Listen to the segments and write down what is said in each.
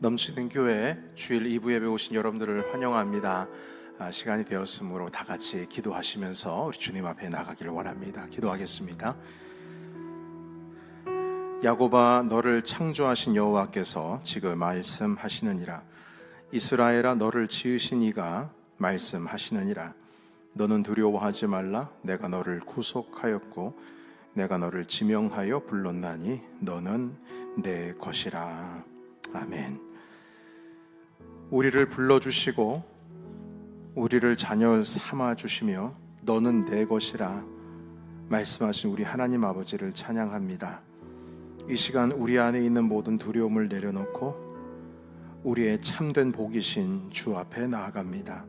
넘치는 교회 주일 2부 예배 오신 여러분들을 환영합니다. 아, 시간이 되었으므로 다 같이 기도하시면서 우리 주님 앞에 나가기를 원합니다. 기도하겠습니다. 야고바 너를 창조하신 여호와께서 지금 말씀하시느니라 이스라엘아 너를 지으신 이가 말씀하시느니라 너는 두려워하지 말라 내가 너를 구속하였고 내가 너를 지명하여 불렀나니 너는 내 것이라 아멘 우리를 불러주시고 우리를 자녀 삼아 주시며 너는 내 것이라 말씀하신 우리 하나님 아버지를 찬양합니다. 이 시간 우리 안에 있는 모든 두려움을 내려놓고 우리의 참된 복이신 주 앞에 나아갑니다.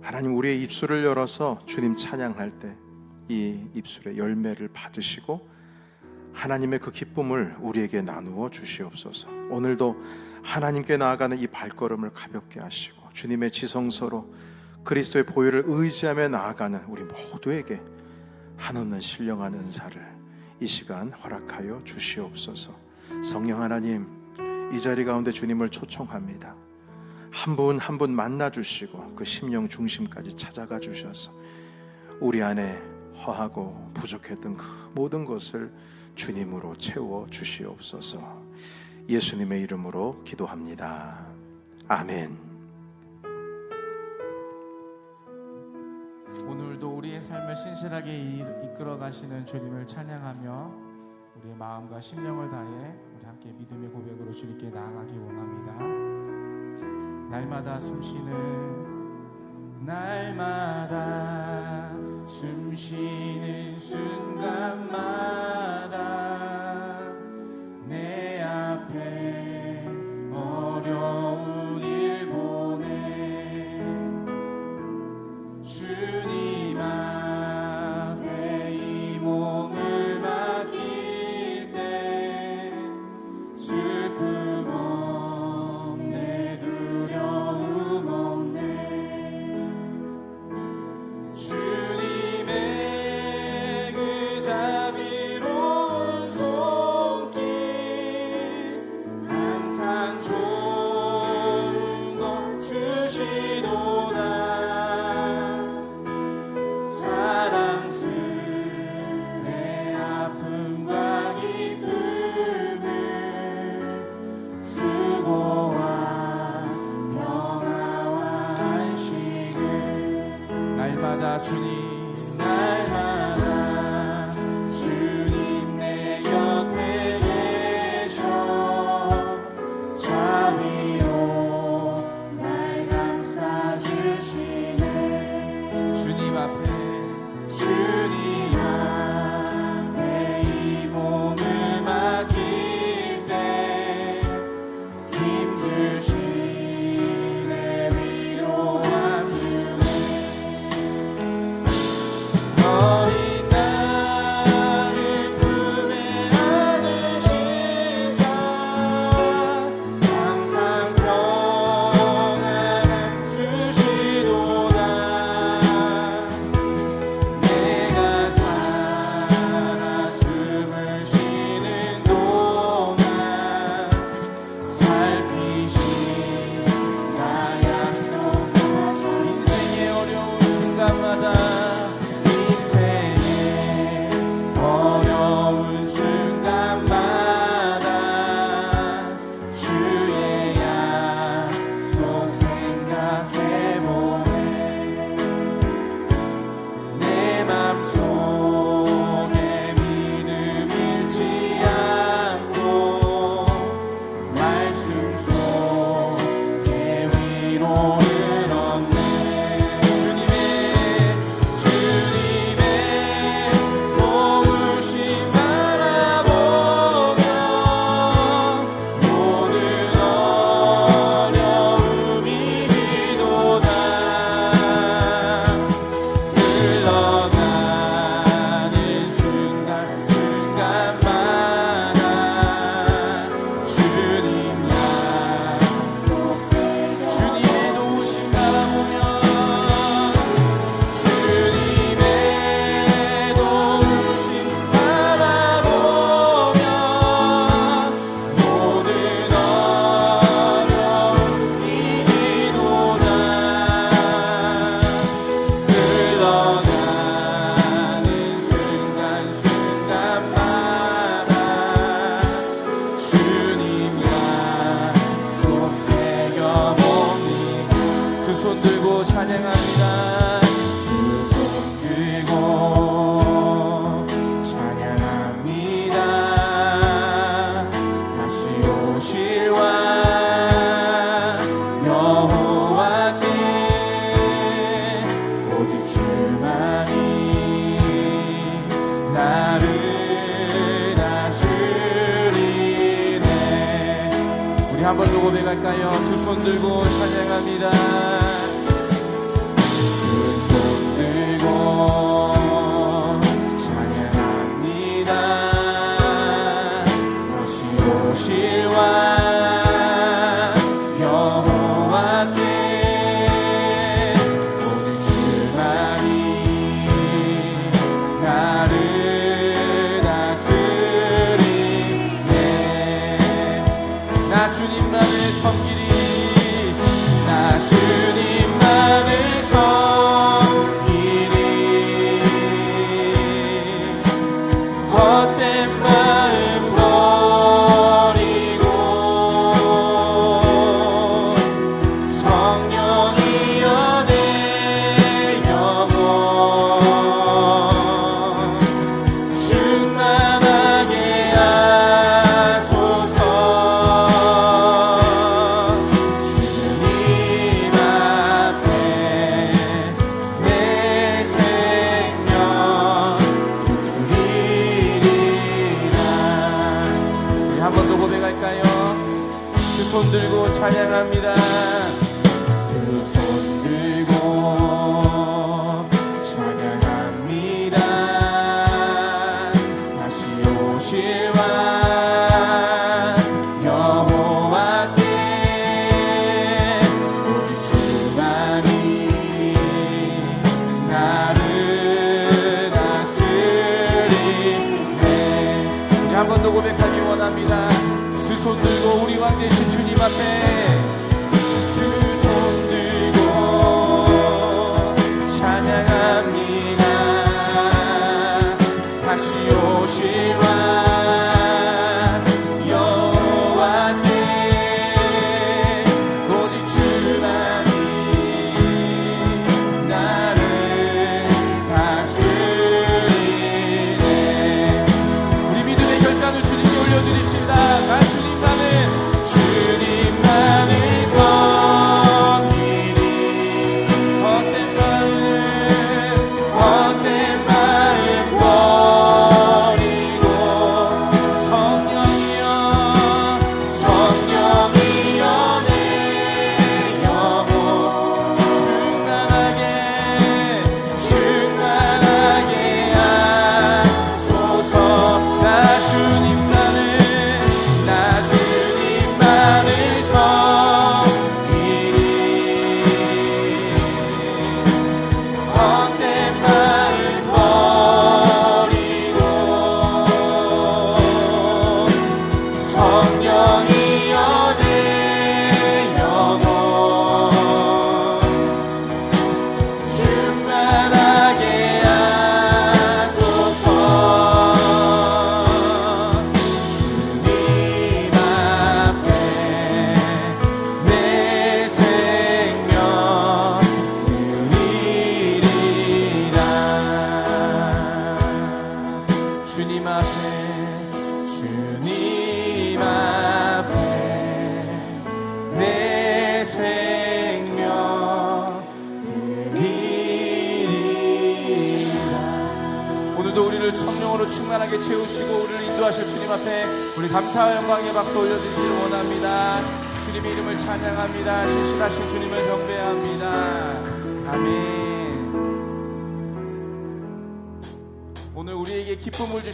하나님 우리의 입술을 열어서 주님 찬양할 때 이 입술의 열매를 받으시고 하나님의 그 기쁨을 우리에게 나누어 주시옵소서. 오늘도 하나님께 나아가는 이 발걸음을 가볍게 하시고 주님의 지성소로 그리스도의 보혈을 의지하며 나아가는 우리 모두에게 한없는 신령한 은사를 이 시간 허락하여 주시옵소서. 성령 하나님, 이 자리 가운데 주님을 초청합니다. 한 분 한분 만나 주시고 그 심령 중심까지 찾아가 주셔서 우리 안에 허하고 부족했던 그 모든 것을 주님으로 채워 주시옵소서. 예수님의 이름으로 기도합니다. 아멘. 오늘도 우리의 삶을 신실하게 이- 이끌어 가시는 주님을 찬양하며 우리의 마음과 심령을 다해 우리 함께 믿음의 고백으로 주님께 나아가기 원합니다. 날마다 숨쉬는 날마다 숨쉬는 순간마다 찬양합니다. 두 손 들고 찬양합니다. 다시 오실 왕 여호와께 오직 주만이 나를 다스리네. 우리 한번 더 고백할까요? 두 손 들고 찬양합니다 찬양합니다. 두손 들고 찬양합니다 다시 오실 왕 여호와께 오직 주만이 나를 다스리네 우리 한번 더 고백하기 원합니다. 두 손 들고 우리 왕 되신 주님 앞에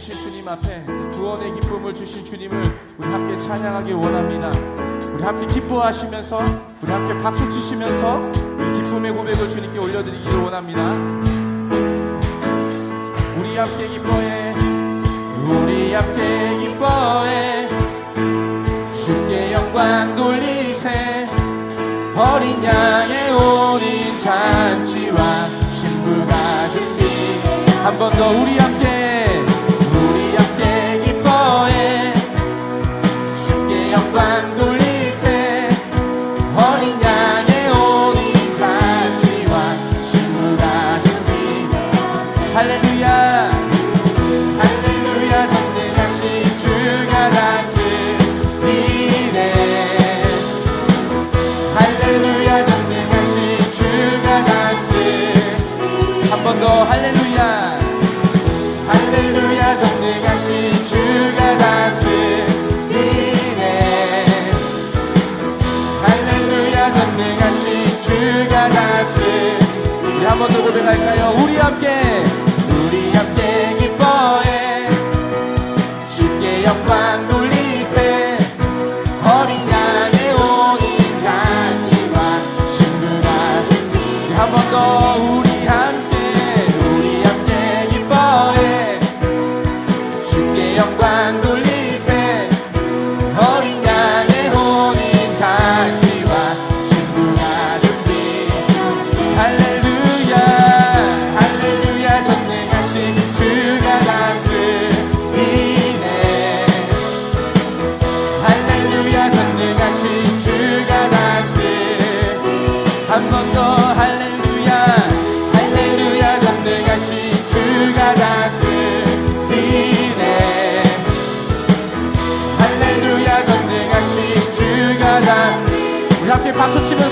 주신 주님 앞에 구원의 기쁨을 주신 주님을 우리 함께 찬양하기 원합니다. 우리 함께 기뻐하시면서 우리 함께 박수 치시면서 이 기쁨의 고백을 주님께 올려드리기를 원합니다. 우리 함께 기뻐해 우리 함께 기뻐해 주께 영광 돌리세 어린 양의 온인 잔치와 신부가 준비 한 번 더 우리 함께 더 할렐루야. 할렐루야 전능하신 주가 다스리네. 할렐루야 전능하신 주가 다스리네 우리 한 번 더 고백할까요? 우리 함께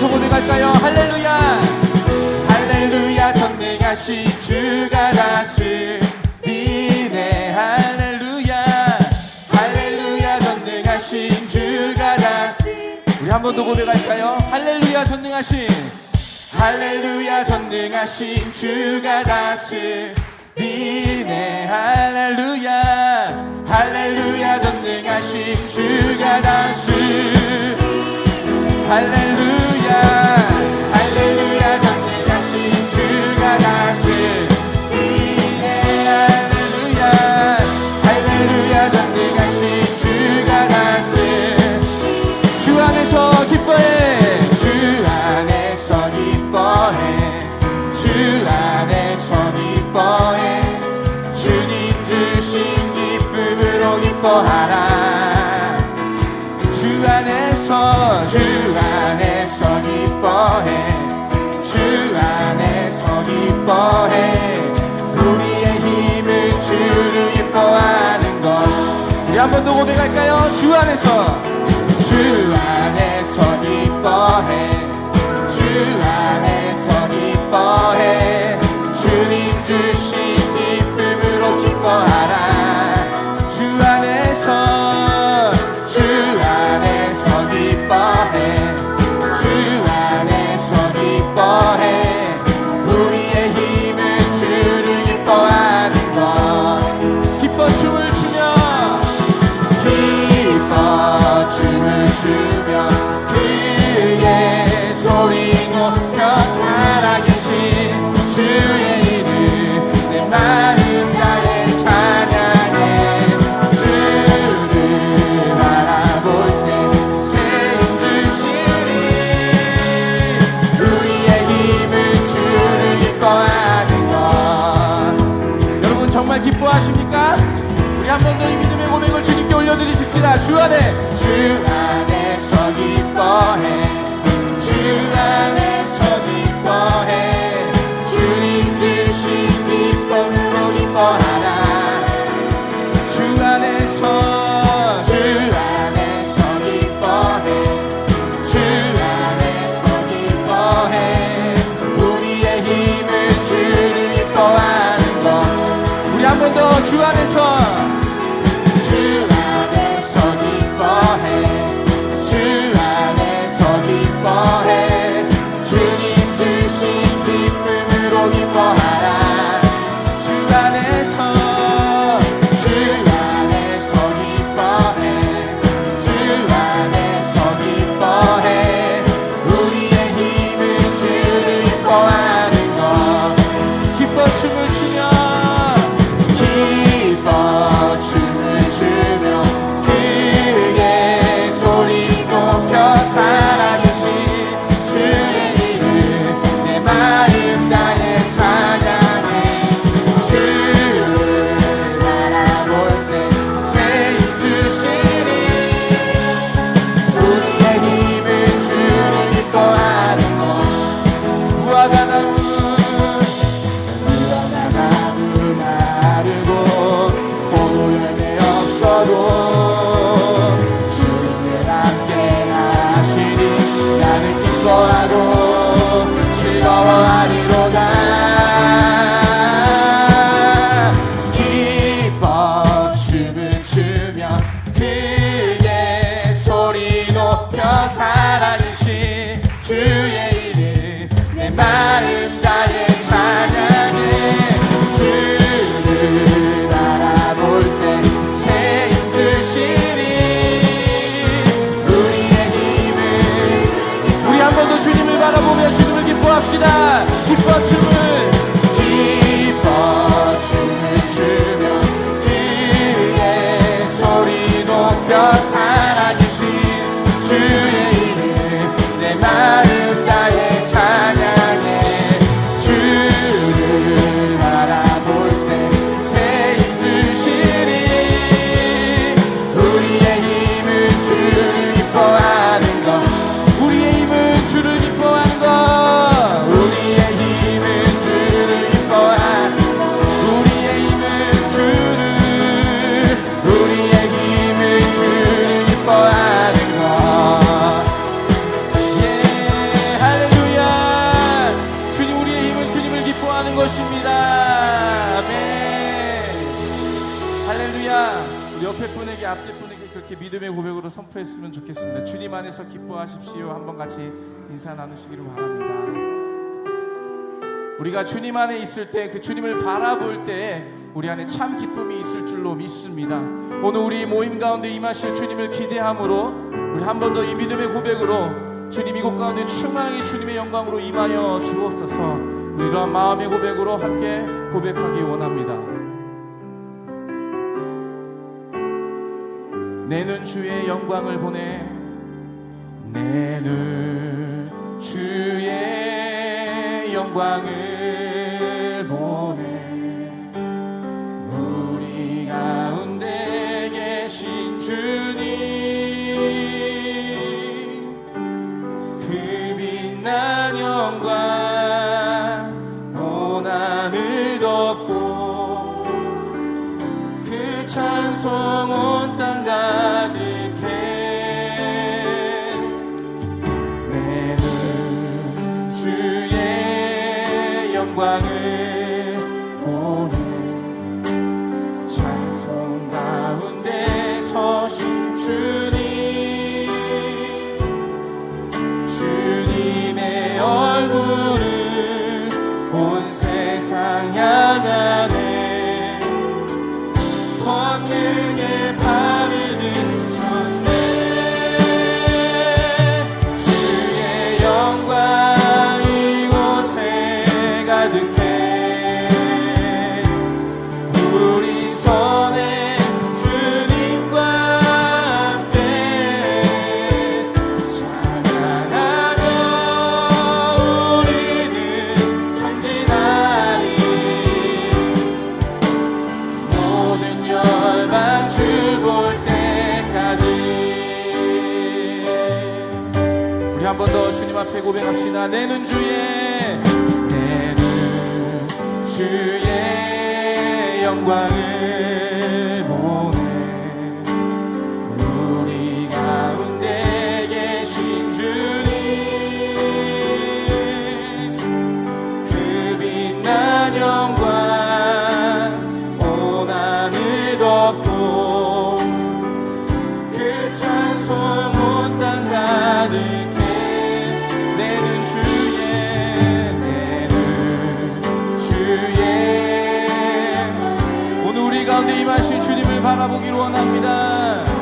박수 치면서 고백할까요? 할렐루야. 할렐루야 전능하신 주가 다스리네 할렐루야. 할렐루야 전능하신 주가 다스리네 우리 한 번 더 고백할까요? 할렐루야 전능하신. 할렐루야 전능하신 주가 다스리네 할렐루야. 할렐루야 전능하신 주가 할렐루야 할렐루야 기뻐해 주 안에서 기뻐해. 주 안에서 기뻐해. 주님 주신 기쁨으로 기뻐하라. 주 안에서 주 안에서 기뻐해. 주 안에서 기뻐해. 우리의 힘은 주를 기뻐하는 것. 우리 한 번 더 고백할까요? 주 안에서 기뻐해. 주 안에서 기뻐해 주 안에. 주 안에서 기뻐해. 주 안에서 기뻐해. 주님 주신 기쁨으로 기뻐하라. 주 안에서 주 안에서 선포했으면 좋겠습니다. 주님 안에서 기뻐하십시오. 한번 같이 인사 나누시기를 바랍니다. 우리가 주님 안에 있을 때 그 주님을 바라볼 때 우리 안에 참 기쁨이 있을 줄로 믿습니다. 오늘 우리 모임 가운데 임하실 주님을 기대함으로 우리 한 번 더 이 믿음의 고백으로 주님 이곳 가운데 충만히 주님의 영광으로 임하여 주옵소서. 우리 이러한 마음의 고백으로 함께 고백하기 원합니다. 내는 주의 영광을 보내. 내는 주의 영광을 앞에 고백합시다. 내는 주의 내는 주의 영광을 가운데 임하신 주님을 바라보기를 원합니다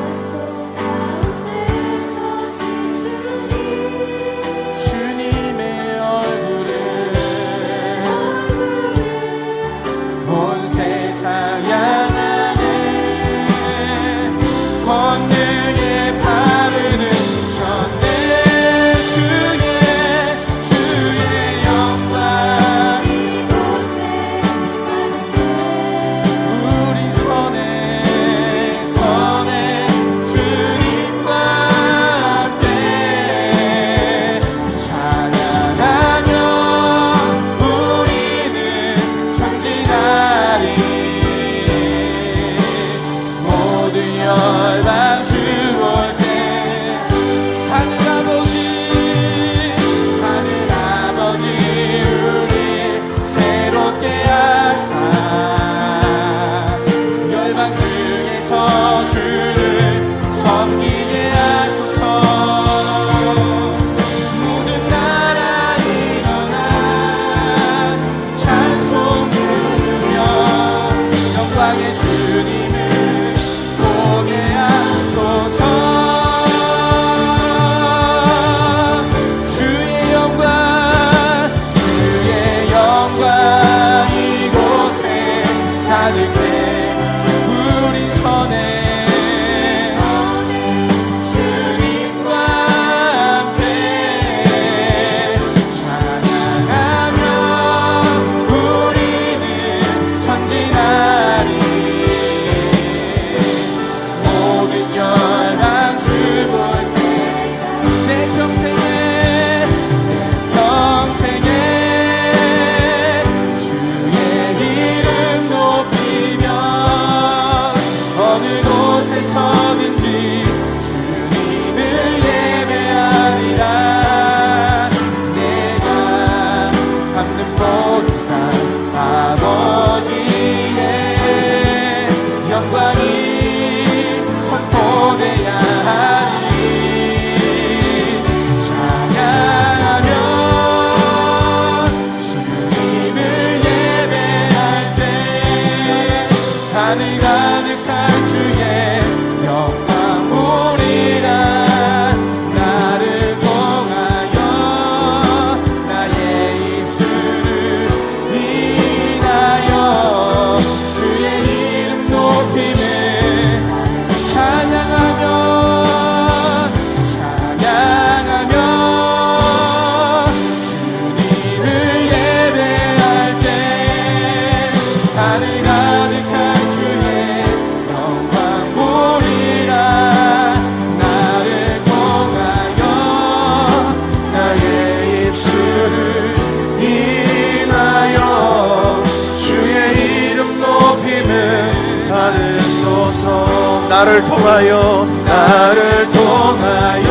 나를 통하여 나를 통하여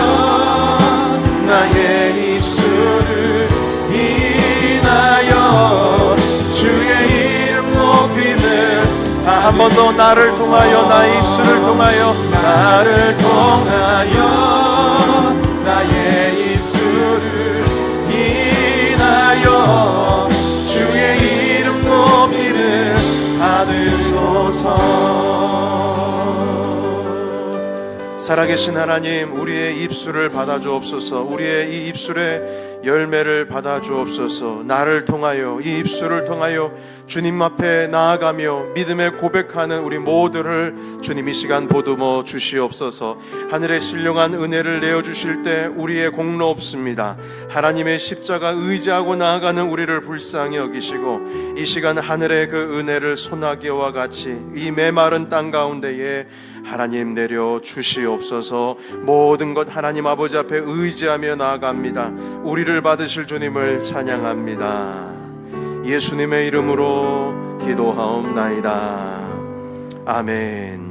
나의 입술을 인하여 주의 이름 높임을 한번 더 나를 통하여 나의 입술을 통하여 나를 통하여 나의 입술을 인하여 주의 이름 높임을 받으소서 살아계신 하나님 우리의 입술을 받아 주옵소서. 우리의 이 입술의 열매를 받아 주옵소서. 나를 통하여 이 입술을 통하여 주님 앞에 나아가며 믿음의 고백하는 우리 모두를 주님 이 시간 보듬어 주시옵소서. 하늘의 신령한 은혜를 내어 주실 때 우리의 공로 없습니다. 하나님의 십자가 의지하고 나아가는 우리를 불쌍히 여기시고 이 시간 하늘의 그 은혜를 소나기와 같이 이 메마른 땅 가운데에 하나님 내려 주시옵소서 모든 것 하나님 아버지 앞에 의지하며 나아갑니다. 우리를 받으실 주님을 찬양합니다. 예수님의 이름으로 기도하옵나이다. 아멘.